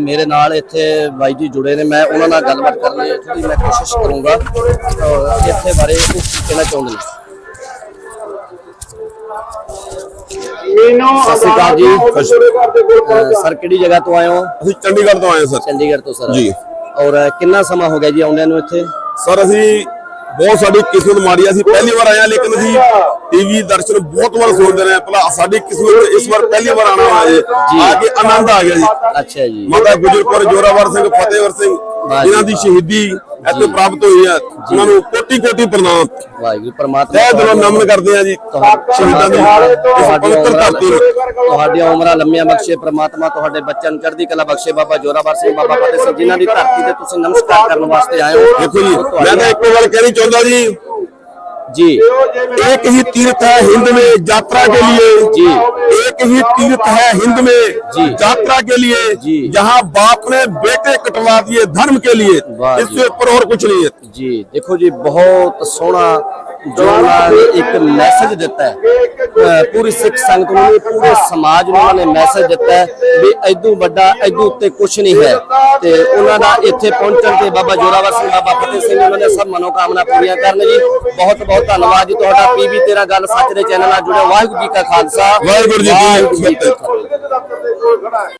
ਮੇਰੇ ਨਾਲ ਇੱਥੇ ਬਾਈ ਜੀ ਜੁੜੇ ਨੇ ਮੈਂ ਉਹਨਾਂ ਨਾਲ ਗੱਲਬਾਤ ਕਰਨ ਦੀ ਥੋੜੀ ਮੈਂ ਕੋਸ਼ਿਸ਼ ਕਰੂੰਗਾ ਇੱਥੇ ਬਾਰੇ ਉਹ ਕਹਿਣਾ ਚਾਹੁੰਦੇ ਨੇ। ਸਤਿ ਸ਼੍ਰੀ ਅਕਾਲ ਜੀ। ਸਰ ਕਿਹੜੀ ਜਗ੍ਹਾ ਤੋਂ ਆਏ ਹੋ? ਅਸੀਂ ਚੰਡੀਗੜ੍ਹ ਤੋਂ ਆਏ ਹਾਂ ਸਰ। ਚੰਡੀਗੜ੍ਹ ਤੋਂ ਸਰ। ਜੀ। ਔਰ ਕਿੰਨਾ ਸਮਾਂ ਹੋ ਗਿਆ ਜੀ ਆਉਂਦਿਆਂ ਨੂੰ ਇੱਥੇ? ਸਰ ਅਸੀਂ ਬਹੁਤ ਸਾਡੀ ਕਿਸਮਤ ਮਾੜੀ ਆ ਅਸੀਂ ਪਹਿਲੀ ਵਾਰ ਹਾਂ ਲੇਕਿਨ ਅਸੀਂ ਟੀਵੀ ਦਰਸ਼ਨ ਬਹੁਤ ਵਾਰ ਸੁਣਦੇ ਰਹੇ ਭਲਾ ਸਾਡੀ ਕਿਸਮਤ ਇਸ ਵਾਰ ਪਹਿਲੀ ਵਾਰ ਆਣਾ ਹੋਇਆ ਜੀ। ਆ ਕੇ ਆਨੰਦ ਆ ਗਿਆ ਜੀ। ਅੱਛਾ ਜੀ। ਮਾਤਾ ਗੁਜਰਪੁਰ ਜੋਰਾਵਰ ਸਿੰਘ ਫਤਿਹਵਰ ਸਿੰਘ ਇਹਨਾਂ ਦੀ ਸ਼ਹੀਦੀ ਇੱਥੇ ਪ੍ਰਾਪਤ ਹੋਈ ਹੈ ਉਹਨਾਂ ਨੂੰ ਕੋਟੀ ਕੋਟੀ ਪ੍ਰਣਾਮ। ਵਾਹਿਗੁਰੂ ਪਰਮਾਤਮਾ ਤਹਿ ਦਿਲੋਂ ਨਮਨ ਕਰਦੇ ਹਾਂ ਜੀ। ਸ਼ਹੀਦਾਂ ਦੀ ਇਸ ਪਵਿੱਤਰ ਉਮਰਾਂ ਧਰਤੀ ਨੂੰ। ਤੁਹਾਡੀਆਂ ਉਮਰਾਂ ਲੰਮੀਆਂ ਬਖਸ਼ੇ। ਪ੍ਰਮਾਤਮਾ ਤੁਹਾਡੇ ਬੱਚਿਆਂ ਨੂੰ ਚੜ੍ਹਦੀ ਕਲਾ ਬਖਸ਼ੇ। ਬਾਬਾ ਜੋਰਾਵਰ ਸਿੰਘ ਬਾਬਾ ਫਤਿਹ ਸਿੰਘ ਜਿਨ੍ਹਾਂ ਦੀ ਧਰਤੀ ਤੇ ਤੁਸੀਂ ਨਮਸਕਾਰ ਕਰਨ ਵਾਸਤੇ ਆਏ ਹੋ। ਦੇਖੋ ਜੀ ਮੈਂ ਤਾਂ ਇੱਕੋ ਗੱਲ ਕਹਿਣੀ ਚਾਹੁੰਦਾ ਜੀ। जी एक ही तीर्थ है हिंद में यात्रा के लिए जी एक ही तीर्थ है हिंद में जी यात्रा के लिए जी जहाँ बाप ने बेटे कटवा दिए धर्म के लिए इससे ऊपर और कुछ नहीं है जी देखो जी बहुत सोना ਜੋ ਉਹਨਾਂ ਨੇ ਇੱਕ ਮੈਸੇਜ ਦਿੱਤਾ ਹੈ ਪੂਰੀ ਸਿੱਖ ਸੰਗਤ ਨੂੰ ਪੂਰੇ ਸਮਾਜ ਨੂੰ ਉਹਨਾਂ ਨੇ ਮੈਸੇਜ ਦਿੱਤਾ ਹੈ ਵੀ ਐਦੂ ਵੱਡਾ ਐਦੂ ਉੱਤੇ ਕੁਝ ਨਹੀਂ ਹੈ। ਤੇ ਉਹਨਾਂ ਦਾ ਇੱਥੇ ਪਹੁੰਚਣ ਤੇ ਬਾਬਾ ਜੋਰਾਵਰ ਸਿੰਘ ਬਾਬਾ ਫਤਿਹ ਸਿੰਘ ਉਹਨਾਂ ਨੇ ਸਭ ਮਨੋਕਾਮਨਾ ਪੂਰੀਆਂ ਕਰਨ ਜੀ। ਬਹੁਤ ਬਹੁਤ ਧੰਨਵਾਦ ਜੀ ਤੁਹਾਡਾ। ਪੀਵੀ 13 ਗੱਲ ਸੱਚ ਦੇ ਚੈਨਲ ਨਾਲ ਜੁੜਿਓ। ਵਾਹਿਗੁਰੂ ਜੀ ਕਾ ਖਾਲਸਾ। ਵਾਹਿਗੁਰੂ ਜੀ ਕੀ। ਫਤਿਹ।